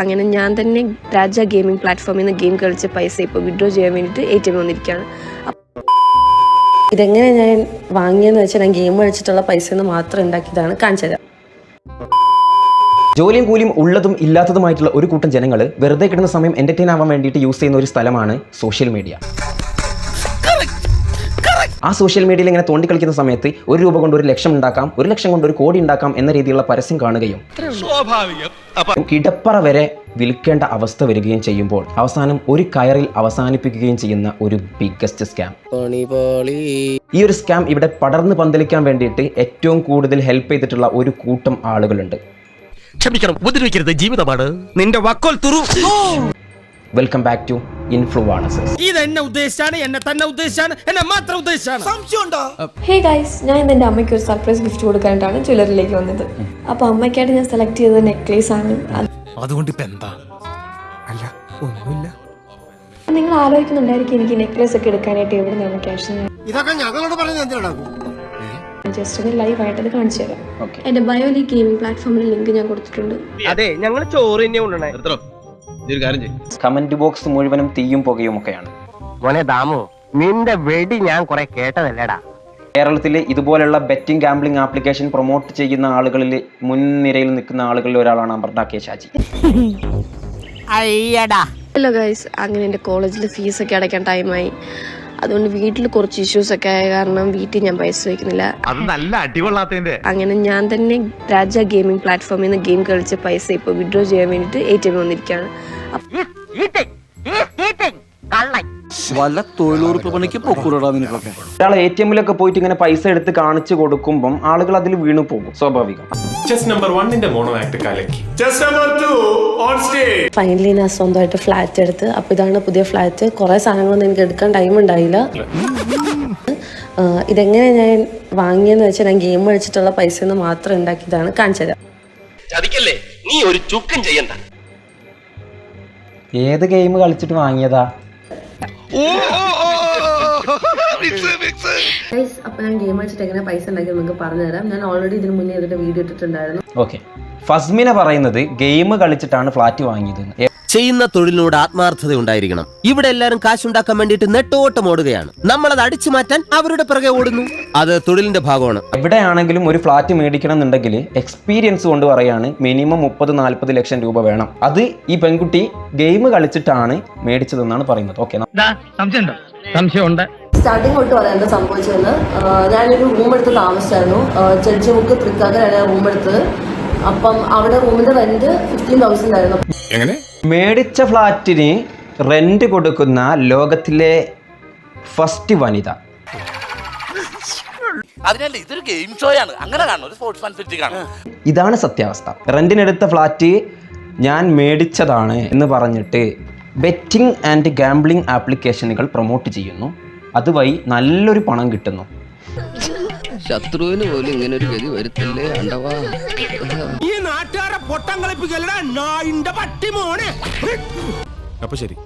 അങ്ങനെ ഞാൻ തന്നെ രാജ ഗെയിമിംഗ് പ്ലാറ്റ്ഫോമിൽ നിന്ന് ഗെയിം കളിച്ച പൈസ ഇപ്പോൾ വിഡ്രോ ചെയ്യാൻ വേണ്ടിയിട്ട് എ ടി എം വന്നിരിക്കുകയാണ്. ഇതെങ്ങനെ ഞാൻ വാങ്ങിയെന്ന് വെച്ചാൽ ഞാൻ ഗെയിം കളിച്ചിട്ടുള്ള പൈസ നിന്ന് മാത്രം ഉണ്ടാക്കിയതാണ്. കാണിച്ചത് ജോലിയും കൂലിയും ഉള്ളതും ഇല്ലാത്തതുമായിട്ടുള്ള ഒരു കൂട്ടം ജനങ്ങൾ വെറുതെ കിടന്ന സമയം എന്റർടൈൻ ആവാൻ വേണ്ടിയിട്ട് യൂസ് ചെയ്യുന്ന ഒരു സ്ഥലമാണ് സോഷ്യൽ മീഡിയ ആ സോഷ്യൽ മീഡിയയിൽ ഇങ്ങനെ തോണ്ടി കളിക്കുന്ന സമയത്ത് ഒരു രൂപ കൊണ്ട് ഒരു ലക്ഷം ഉണ്ടാക്കാം ഒരു ലക്ഷം കൊണ്ട് ഒരു കോടി ഉണ്ടാക്കാം എന്ന രീതിയിലുള്ള പരസ്യം കാണുകയും കിടപ്പറ വരെ വിൽക്കേണ്ട അവസ്ഥ വരികയും ചെയ്യുമ്പോൾ അവസാനം ഒരു കയറിൽ അവസാനിപ്പിക്കുകയും ചെയ്യുന്ന ഒരു ബിഗ്ഗസ്റ്റ് സ്കാം ഈ ഒരു സ്കാം ഇവിടെ പടർന്ന് പന്തലിക്കാൻ വേണ്ടിയിട്ട് ഏറ്റവും കൂടുതൽ ഹെൽപ്പ് ചെയ്തിട്ടുള്ള ഒരു കൂട്ടം ആളുകളുണ്ട്. ക്ഷമിക്കണം ഉപദ്രവിക്കരുത് ജീവിതമാണ്. നിന്റെ വക്കോൽ തുറു. വെൽക്കം ബാക്ക് ടു ഇൻഫ്ലുവാണസേഴ്സ് ഇത് എന്നെ ഉദ്ദേശിച്ചാണ് എന്നെ തന്നെ ഉദ്ദേശിച്ചാണ് എന്നെ മാത്രം ഉദ്ദേശിച്ചാണ്. ഹേ ഗൈസ് ഞാൻ ഇന്ന് എന്റെ അമ്മയ്ക്ക് ഒരു സർപ്രൈസ് ഗിഫ്റ്റ് കൊടുക്കാനായിട്ടാണ് ജ്വല്ലറിയിലേക്ക് വന്നത്. അപ്പോൾ അമ്മയ്ക്കായിട്ട് ഞാൻ സെലക്ട് ചെയ്ത നെക്ലേസ് ആണ്. അതുകൊണ്ട് ഇപ്പോ എന്താ? അല്ല ഒന്നുമില്ല. നിങ്ങൾ ആലോചിക്കുന്നുണ്ടായിരിക്കും എനിക്ക് നെക്ലേസ് ഒക്കെ എടുക്കാനായിട്ട് എവിടെ നിന്നാണ് ക്യാഷ് ഇതൊക്കെ ഞങ്ങളോട് പറഞ്ഞു ജസ്റ്റ് ഒന്ന് ലൈവ് ആയിട്ട് അത് കാണിച്ചു തരാം. എന്റെ ബയോലി ഗെയിമിംഗ് പ്ലാറ്റ്ഫോമിൽ ലിങ്ക് ഞാൻ കൊടുത്തിട്ടുണ്ട്. അതെ ഞങ്ങൾ ചോറ് തന്നെ കൊണ്ടുവണേ കമന്റ് ബോക്സ് മുഴുവനും തീയും പുകയും ഒക്കെയാണ് മോനെ ദാമു നിന്റെ വെടി ഞാൻ കുറെ കേട്ടതല്ലേടാ? കേരളത്തിൽ ഇതുപോലുള്ള ബെറ്റിംഗ് ഗാംബ്ലിംഗ് ആപ്ലിക്കേഷൻ പ്രൊമോട്ട് ചെയ്യുന്ന ആളുകളിൽ മുൻനിരയിൽ നിൽക്കുന്ന ആളുകളിൽ ഒരാളാണ് അമൃത കെ ഷാജി അയ്യടാ. ഹലോ ഗൈസ് അങ്ങനെ എന്റെ കോളേജിൽ ഫീസൊക്കെ അടയ്ക്കാൻ ടൈമായി അതുകൊണ്ട് വീട്ടിൽ കുറച്ച് ഇഷ്യൂസ് ഒക്കെ ആയ കാരണം വീട്ടിൽ ഞാൻ പൈസ വയ്ക്കുന്നില്ല. അത് നല്ല അടികൊള്ളാത്തതിന്റെ. അങ്ങനെ ഞാൻ തന്നെ രാജ ഗെയിമിംഗ് പ്ലാറ്റ്ഫോമിൽ നിന്ന് ഗെയിം കളിച്ച പൈസ ഇപ്പൊ വിഡ്രോ ചെയ്യാൻ വേണ്ടിട്ട് എ ടി എം വന്നിരിക്കുകയാണ്. വല്ല തൊഴിലുറപ്പ് പണിക്ക് പൊക്കൂടാ നിനക്കൊക്കെ. ഒരാൾ എ ടി എമ്മിലൊക്കെ പോയിട്ട് ഇങ്ങനെ പൈസ എടുത്ത് കാണിച്ചു കൊടുക്കുമ്പം ആളുകൾ അതിൽ വീണു പോകും സ്വാഭാവികം. ചെസ് നമ്പർ വണ്ണിന്റെ മോണോ ആക്ട് കലക്കി. Chess number two on stage finally ഞാൻ സ്വന്തമായിട്ട് ഫ്ലാറ്റ് എടുത്ത് അപ്പോൾ ഇതാണ് പുതിയ ഫ്ലാറ്റ് കുറേ സാധനങ്ങളൊന്നും എനിക്ക് എടുക്കാൻ ടൈം ഉണ്ടായില്ല. ഇതെങ്ങനെ ഞാൻ വാങ്ങിയെന്ന് വെച്ചാൽ ഞാൻ ഗെയിം കളിച്ചിട്ടുള്ള പൈസ നിന്ന് മാത്രം ഉണ്ടാക്കിയതാണ് കാണിച്ചത് ചതിക്കല്ലേ? നീ ഒരു ചുക്കും ചെയ്യണ്ട. ഏത് ഗെയിം കളിച്ചിട്ട് വാങ്ങിയതാ? അപ്പോൾ ഞാൻ ഗെയിം കളിച്ചിട്ട് എങ്ങനെ പൈസ ഉണ്ടാക്കിയത് നിങ്ങൾക്ക് പറഞ്ഞുതരാം ഞാൻ ഓൾറെഡി ഇതിന് മുന്നേ ഇതിന്റെ വീഡിയോ ഇട്ടിട്ടുണ്ടായിരുന്നു. ഓക്കെ ഫസ്മിന പറയുന്നത് ഗെയിം കളിച്ചിട്ടാണ് ഫ്ലാറ്റ് വാങ്ങിയത്. ചെയ്യുന്ന തൊഴിലിനോട് ആത്മാർത്ഥത ഉണ്ടായിരിക്കണം. ഇവിടെ എല്ലാവരും കാശുണ്ടാക്കാൻ വേണ്ടിയിട്ട് നെട്ടോട്ടം ഓടുകയാണ്. നമ്മൾ അത് അടിച്ചു മാറ്റാൻ അവരുടെ പിറകെ ഓടുന്നു. അത് തൊഴിലിന്റെ ഭാഗമാണ്. എവിടെയാണെങ്കിലും ഒരു ഫ്ലാറ്റ് മേടിക്കണം എന്നുണ്ടെങ്കിൽ എക്സ്പീരിയൻസ് കൊണ്ട് പറയാണ് മിനിമം മുപ്പത് നാൽപ്പത് ലക്ഷം രൂപ വേണം. അത് ഈ പെൺകുട്ടി ഗെയിം കളിച്ചിട്ടാണ് മേടിച്ചതെന്നാണ് പറയുന്നത്. ഓക്കെ സംശയമുണ്ട്? സ്റ്റാർട്ടിങ് തൊട്ട് പറയാം എന്താ സംഭവിച്ചതെന്ന്. ഞാനൊരു റൂം എടുത്ത് താമസിച്ചായിരുന്നു. ചെടിച്ചുമുക്ക് തൃക്കാക്കരാണ് റൂം എടുത്തത്. അപ്പം അവിടെ റൂമിന്റെ റെന്റ് ഫിഫ്റ്റീൻ തൗസൻഡ് ആയിരുന്നു. എങ്ങനെ? മേടിച്ച ഫ്ലാറ്റിന് റെന്റ് കൊടുക്കുന്ന ലോകത്തിലെ ഫസ്റ്റ് വനിത. ഇതൊരു ഗെയിം ഷോയാണ് അങ്ങനെ കാണണം ഒരു സ്പോർട്സ് ഫാൻസിറ്റി ഇതാണ് സത്യാവസ്ഥ. റെന്റിനെടുത്ത ഫ്ലാറ്റ് ഞാൻ മേടിച്ചതാണ് എന്ന് പറഞ്ഞിട്ട് ബെറ്റിംഗ് ആൻഡ് ഗാംബ്ലിംഗ് ആപ്ലിക്കേഷനുകൾ പ്രൊമോട്ട് ചെയ്യുന്നു. അതുവഴി നല്ലൊരു പണം കിട്ടുന്നു. ശത്രുവിന് പോലും ഇങ്ങനെ ഒരു ഗതി വരുത്തല്ലേ അണ്ടവാ ഈ നാട്ടുകാരെ പൊട്ടം കളിപ്പിക്കലടാ നായിന്റെ പട്ടി മോനെ. അപ്പൊ ശരി.